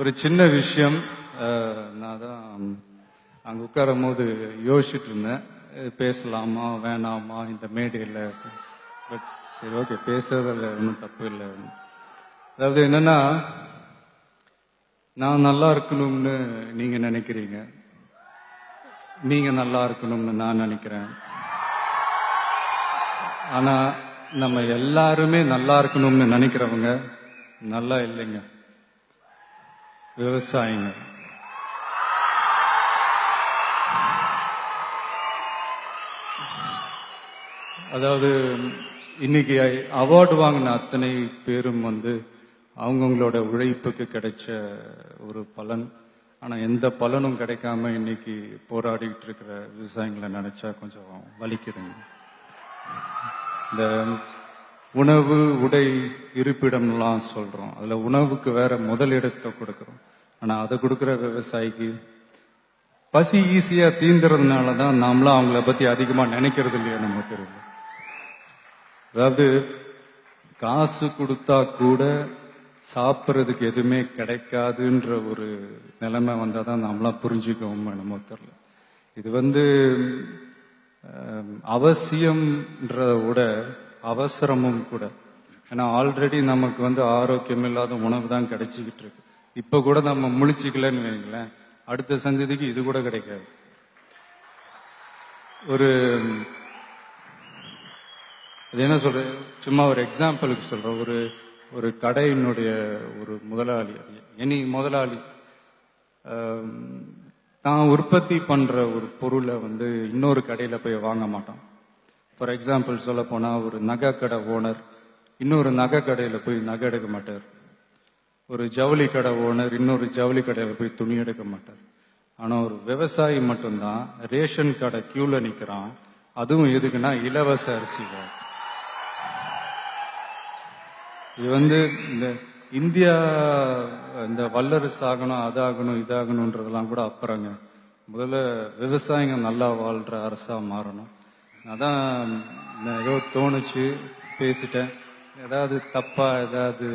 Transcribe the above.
ஒரு சின்ன விஷயம் நான் தான் அங்கே உட்காரும் போது யோசிச்சுட்டு இருந்தேன் பேசலாமா வேணாமா இந்த மேடையில்? பட் சரி ஓகே பேசுறதில் ஒன்றும் தப்பு இல்லை. அதாவது என்னன்னா நான் நல்லா இருக்கணும்னு நீங்கள் நினைக்கிறீங்க. நீங்கள் நல்லா இருக்கணும்னு நான் நினைக்கிறேன். ஆனால் நம்ம எல்லாருமே நல்லா இருக்கணும்னு நினைக்கிறவங்க நல்லா இல்லைங்க. விவசாயிங்க. அதாவது இன்னைக்கு அவார்டு வாங்கின அத்தனை பேரும் வந்து அவங்கவுங்களோட உழைப்புக்கு கிடைச்ச ஒரு பலன். ஆனால் எந்த பலனும் கிடைக்காம இன்னைக்கு போராடிக்கிட்டு இருக்கிற விவசாயிங்களை நினைச்சா கொஞ்சம் வலிக்குதுங்க. இந்த உணவு உடை இருப்பிடம்லாம் சொல்றோம். அதில் உணவுக்கு வேற முதலிடத்தை கொடுக்குறோம். ஆனா அதை கொடுக்குற விவசாயிக்கு பசி ஈஸியா தீந்துறதுனால தான் நாமளும் அவங்கள பத்தி அதிகமா நினைக்கிறது இல்லையா நமக்கு தெரியல. அதாவது காசு கொடுத்தா கூட சாப்பிட்றதுக்கு எதுவுமே கிடைக்காதுன்ற ஒரு நிலைமை வந்தால் தான் நாமளாம் புரிஞ்சுக்கவும் என்னமோ தெரியல. இது வந்து அவசியம்ன்றத விட அவசரமும் கூட. ஏன்னா ஆல்ரெடி நமக்கு வந்து ஆரோக்கியம் இல்லாத உணவு தான் கிடைச்சிக்கிட்டு இருக்கு. இப்போ கூட நம்ம முழிச்சிக்கலன்னு வைங்களேன் அடுத்த சந்ததிக்கு இது கூட கிடைக்காது. ஒரு அது என்ன சொல்ற சும்மா ஒரு எக்ஸாம்பிளுக்கு சொல்றேன். ஒரு ஒரு கடையினுடைய ஒரு முதலாளி எனி முதலாளி தான் உற்பத்தி பண்ற ஒரு பொருளை வந்து இன்னொரு கடையில போய் வாங்க மாட்டான். ஃபார் எக்ஸாம்பிள் சொல்ல போனால் ஒரு நகை கடை ஓனர் இன்னொரு நகை கடையில் போய் நகை எடுக்க மாட்டார். ஒரு ஜவுளி கடை ஓனர் இன்னொரு ஜவுளி கடையில் போய் துணி எடுக்க மாட்டார். ஆனால் ஒரு விவசாயி மட்டும்தான் ரேஷன் கடை க்யூவில் நிற்கிறான் அதுவும் எதுக்குன்னா இலவச அரிசிங்க இது வந்து இந்த இந்தியா இந்த வல்லரசு ஆகணும் அதாகணும் இதாகணுன்றதெல்லாம் கூட அப்புறங்க. முதல்ல விவசாயிங்க நல்லா வாழ்ற அரசா மாறணும். அதான் ஏதோ தோணுச்சு பேசிட்டேன். ஏதாவது தப்பா ஏதாவது